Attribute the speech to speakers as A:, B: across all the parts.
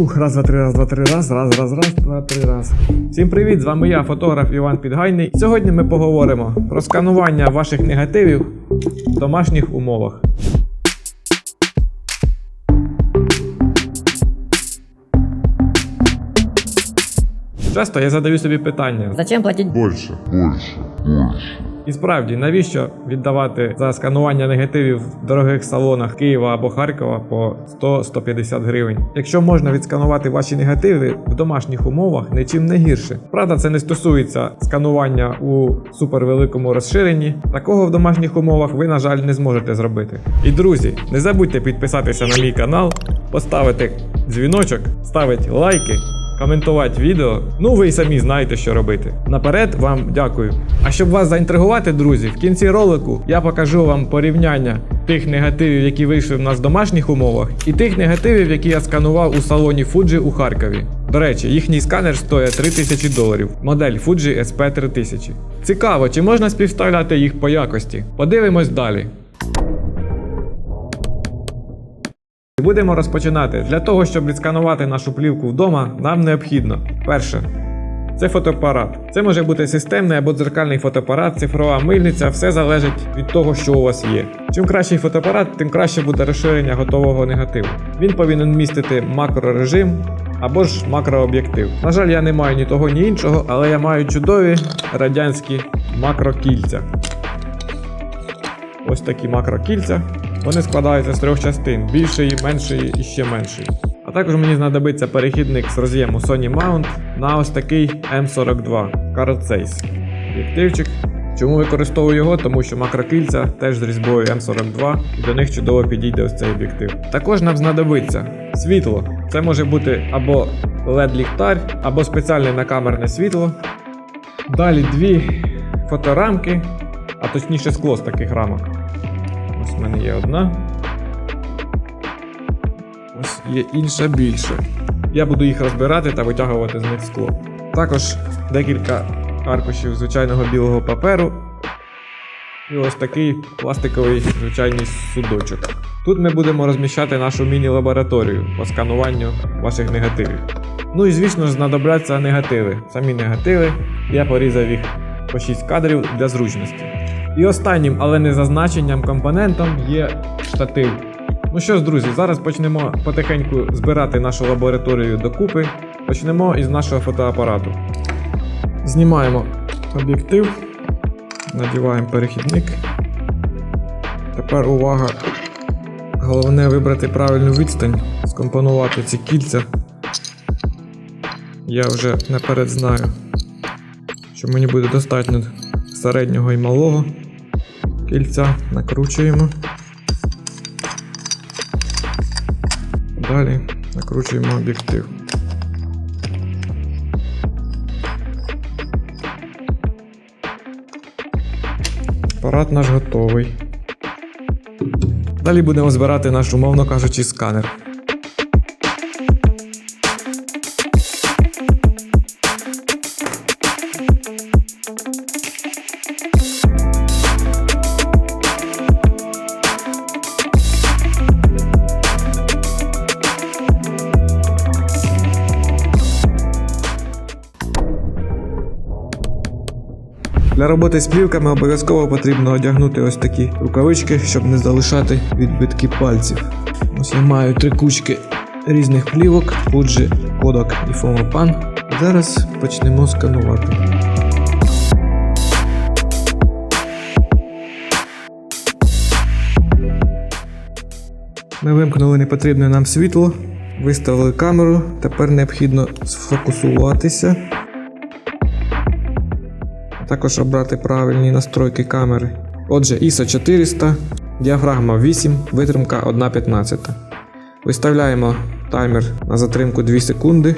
A: Фух, раз, два, три, раз, два, три, раз, раз, раз, раз, два, три, раз. Всім привіт! З вами я, фотограф Іван Підгайний. Сьогодні ми поговоримо про сканування ваших негативів в домашніх умовах. Часто я задаю собі питання,
B: Зачем платить
C: Больше, больше, больше.
A: І справді, навіщо віддавати за сканування негативів в дорогих салонах Києва або Харкова по 100-150 гривень? Якщо можна відсканувати ваші негативи в домашніх умовах, нічим не гірше. Правда, це не стосується сканування у супервеликому розширенні. Такого в домашніх умовах ви, на жаль, не зможете зробити. І друзі, не забудьте підписатися на мій канал, поставити дзвіночок, ставити лайки коментувати відео. Ну ви й самі знаєте, що робити. Наперед вам дякую. А щоб вас заінтригувати, друзі, в кінці ролику я покажу вам порівняння тих негативів, які вийшли в нас в домашніх умовах, і тих негативів, які я сканував у салоні Fuji у Харкові. До речі, їхній сканер стоїть 3000 доларів. Модель Fuji SP3000. Цікаво, чи можна співставляти їх по якості? Подивимось далі. Будемо розпочинати. Для того, щоб відсканувати нашу плівку вдома, нам необхідно перше. Це фотоапарат. Це може бути системний або дзеркальний фотоапарат, цифрова мильниця, все залежить від того, що у вас є. Чим кращий фотоапарат, тим краще буде розширення готового негативу. Він повинен містити макрорежим або ж макрооб'єктив. На жаль, я не маю ні того, ні іншого, але я маю чудові радянські макрокільця. Ось такі макрокільця. Вони складаються з трьох частин: більшої, меншої і ще меншої. А також мені знадобиться перехідник з роз'єму Sony Mount на ось такий M42 Carrot Zeiss. Об'єктивчик. Чому використовую його? Тому що макрокільця теж з різьбою М42 і до них чудово підійде ось цей об'єктив. Також нам знадобиться світло. Це може бути або LED-ліхтар, або спеціальне накамерне світло. Далі дві фоторамки, а точніше скло з таких рамок. Ось в мене є одна. Ось є інша більше. Я буду їх розбирати та витягувати з них скло. Також декілька аркушів звичайного білого паперу. І ось такий пластиковий звичайний судочок. Тут ми будемо розміщати нашу міні-лабораторію по скануванню ваших негативів. Ну і звісно ж знадобляться негативи. Самі негативи. Я порізав їх по 6 кадрів для зручності. І останнім, але не за значенням компонентом є штатив. Ну що ж, друзі, зараз почнемо потихеньку збирати нашу лабораторію докупи. Почнемо із нашого фотоапарату. Знімаємо об'єктив, надіваємо перехідник. Тепер увага. Головне вибрати правильну відстань, скомпонувати ці кільця. Я вже наперед знаю, що мені буде достатньо середнього і малого кільця, накручуємо. Далі накручуємо об'єктив. Апарат наш готовий. Далі будемо збирати наш, умовно кажучи, сканер. Для роботи з плівками обов'язково потрібно одягнути ось такі рукавички, щоб не залишати відбитки пальців. Ось я маю три кучки різних плівок, Fuji, Kodak і Fomopan. Зараз почнемо сканувати. Ми вимкнули непотрібне нам світло, виставили камеру, тепер необхідно сфокусуватися. Також обрати правильні настройки камери. Отже, ISO 400, діафрагма 8, витримка 1.15. Виставляємо таймер на затримку 2 секунди.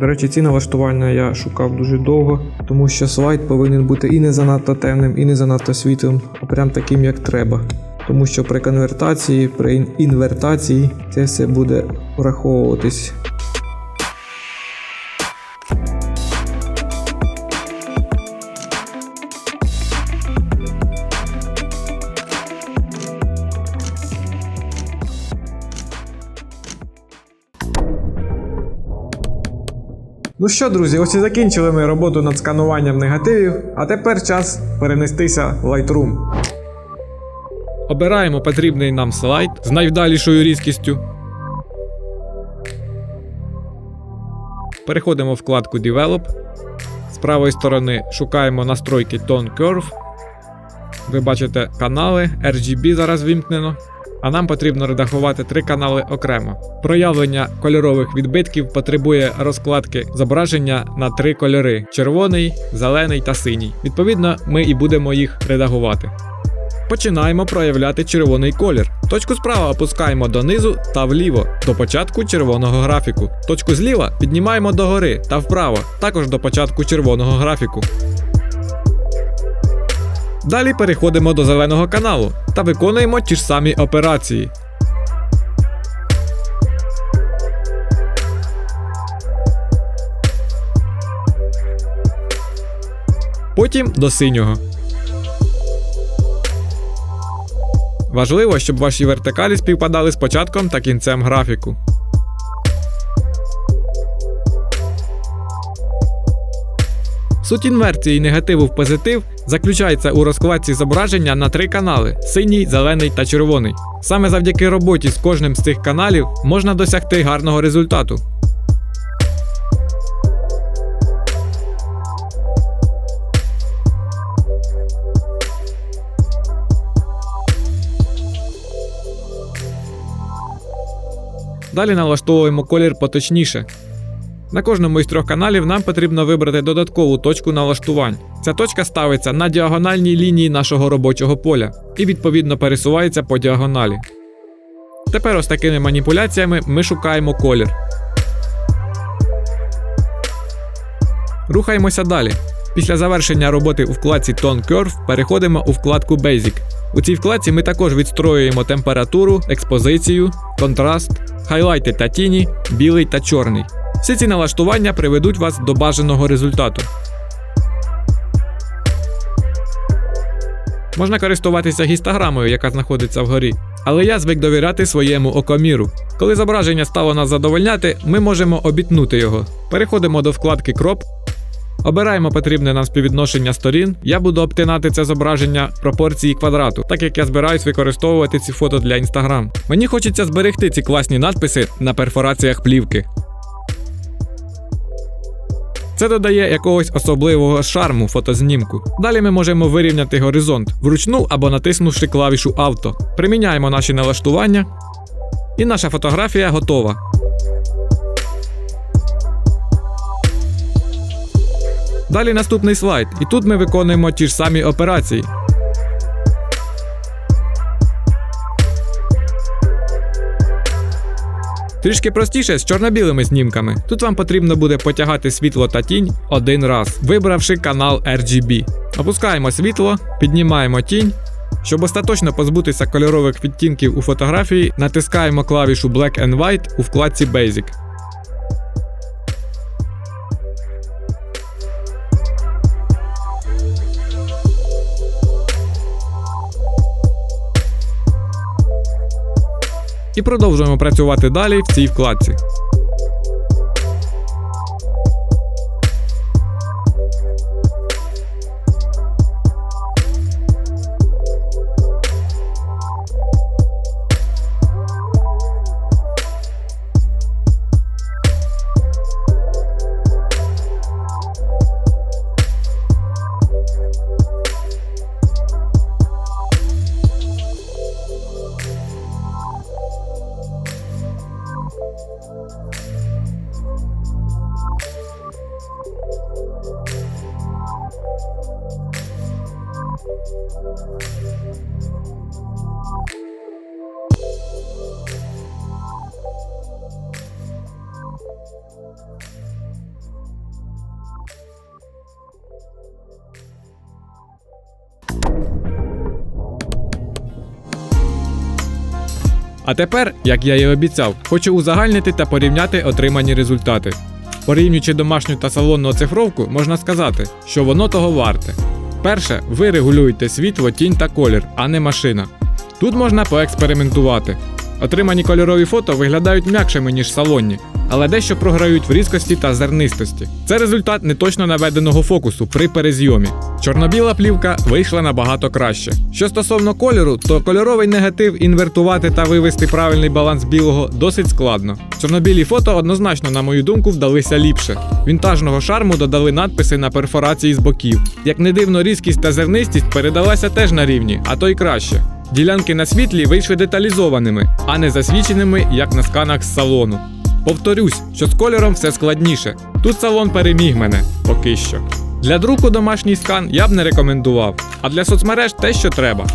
A: До речі, ці налаштування я шукав дуже довго, тому що слайд повинен бути і не занадто темним, і не занадто світлим, а прям таким, як треба. Тому що при конвертації, при інвертації це все буде враховуватись. Ну що, друзі, ось і закінчили ми роботу над скануванням негативів, а тепер час перенестися в Lightroom. Обираємо потрібний нам слайд з найвдалішою різкістю. Переходимо в вкладку Develop. З правої сторони шукаємо настройки Tone Curve. Ви бачите канали, RGB зараз вімкнено. А нам потрібно редагувати три канали окремо. Проявлення кольорових відбитків потребує розкладки зображення на три кольори: червоний, зелений та синій. Відповідно, ми і будемо їх редагувати. Починаємо проявляти червоний колір. Точку справа опускаємо донизу та вліво до початку червоного графіку. Точку зліва піднімаємо догори та вправо, також до початку червоного графіку. Далі переходимо до зеленого каналу та виконуємо ті ж самі операції. Потім до синього. Важливо, щоб ваші вертикалі співпадали з початком та кінцем графіку. Суть інверсії негативу в позитив заключається у розкладці зображення на три канали: синій, зелений та червоний. Саме завдяки роботі з кожним з цих каналів можна досягти гарного результату. Далі налаштовуємо колір поточніше. На кожному із трьох каналів нам потрібно вибрати додаткову точку налаштувань. Ця точка ставиться на діагональній лінії нашого робочого поля і відповідно пересувається по діагоналі. Тепер ось такими маніпуляціями ми шукаємо колір. Рухаємося далі. Після завершення роботи у вкладці Tone Curve переходимо у вкладку Basic. У цій вкладці ми також відстроюємо температуру, експозицію, контраст, хайлайти та тіні, білий та чорний. Всі ці налаштування приведуть вас до бажаного результату. Можна користуватися гістограмою, яка знаходиться вгорі, але я звик довіряти своєму окоміру. Коли зображення стало нас задовольняти, ми можемо обітнути його. Переходимо до вкладки Crop, Обираємо потрібне нам співвідношення сторін. Я буду обтинати це зображення пропорції квадрату, так як я збираюсь використовувати ці фото для Instagram. Мені хочеться зберегти ці класні надписи на перфораціях плівки. Це додає якогось особливого шарму фотознімку. Далі ми можемо вирівняти горизонт вручну або натиснувши клавішу авто. Приміняємо наші налаштування, і наша фотографія готова. Далі наступний слайд, і тут ми виконуємо ті ж самі операції. Трішки простіше з чорно-білими знімками. Тут вам потрібно буде потягати світло та тінь один раз, вибравши канал RGB. Опускаємо світло, піднімаємо тінь. Щоб остаточно позбутися кольорових відтінків у фотографії, натискаємо клавішу Black and White у вкладці Basic. І продовжуємо працювати далі в цій вкладці. А тепер, як я і обіцяв, хочу узагальнити та порівняти отримані результати. Порівнюючи домашню та салонну оцифровку, можна сказати, що воно того варте. Перше, ви регулюєте світло, тінь та колір, а не машина. Тут можна поекспериментувати. Отримані кольорові фото виглядають м'якшими, ніж салонні, але дещо програють в різкості та зернистості. Це результат неточно наведеного фокусу при перезйомі. Чорно-біла плівка вийшла набагато краще. Що стосовно кольору, то кольоровий негатив інвертувати та вивести правильний баланс білого досить складно. Чорнобілі фото однозначно, на мою думку, вдалися ліпше. Вінтажного шарму додали надписи на перфорації з боків. Як не дивно, різкість та зернистість передалася теж на рівні, а то й краще. Ділянки на світлі вийшли деталізованими, а не засвіченими, як на сканах з салону. Повторюсь, що з кольором все складніше. Тут салон переміг мене поки що. Для друку домашній скан я б не рекомендував, а для соцмереж те, що треба.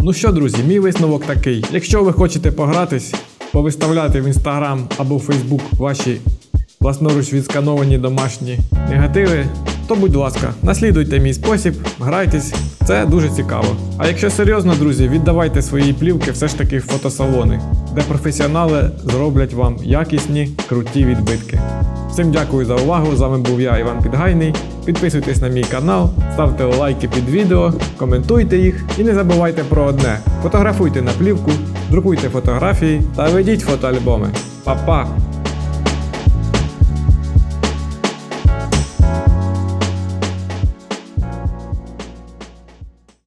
A: Ну що, друзі, мій висновок такий. Якщо ви хочете погратись, повиставляти в інстаграм або Фейсбук ваші власноруч відскановані домашні негативи, то будь ласка, наслідуйте мій спосіб, грайтесь, це дуже цікаво. А якщо серйозно, друзі, віддавайте свої плівки все ж таки в фотосалони, де професіонали зроблять вам якісні, круті відбитки. Всім дякую за увагу. З вами був я, Іван Підгайний. Підписуйтесь на мій канал, ставте лайки під відео, коментуйте їх і не забувайте про одне: фотографуйте на плівку, друкуйте фотографії та ведіть фотоальбоми. Па-па!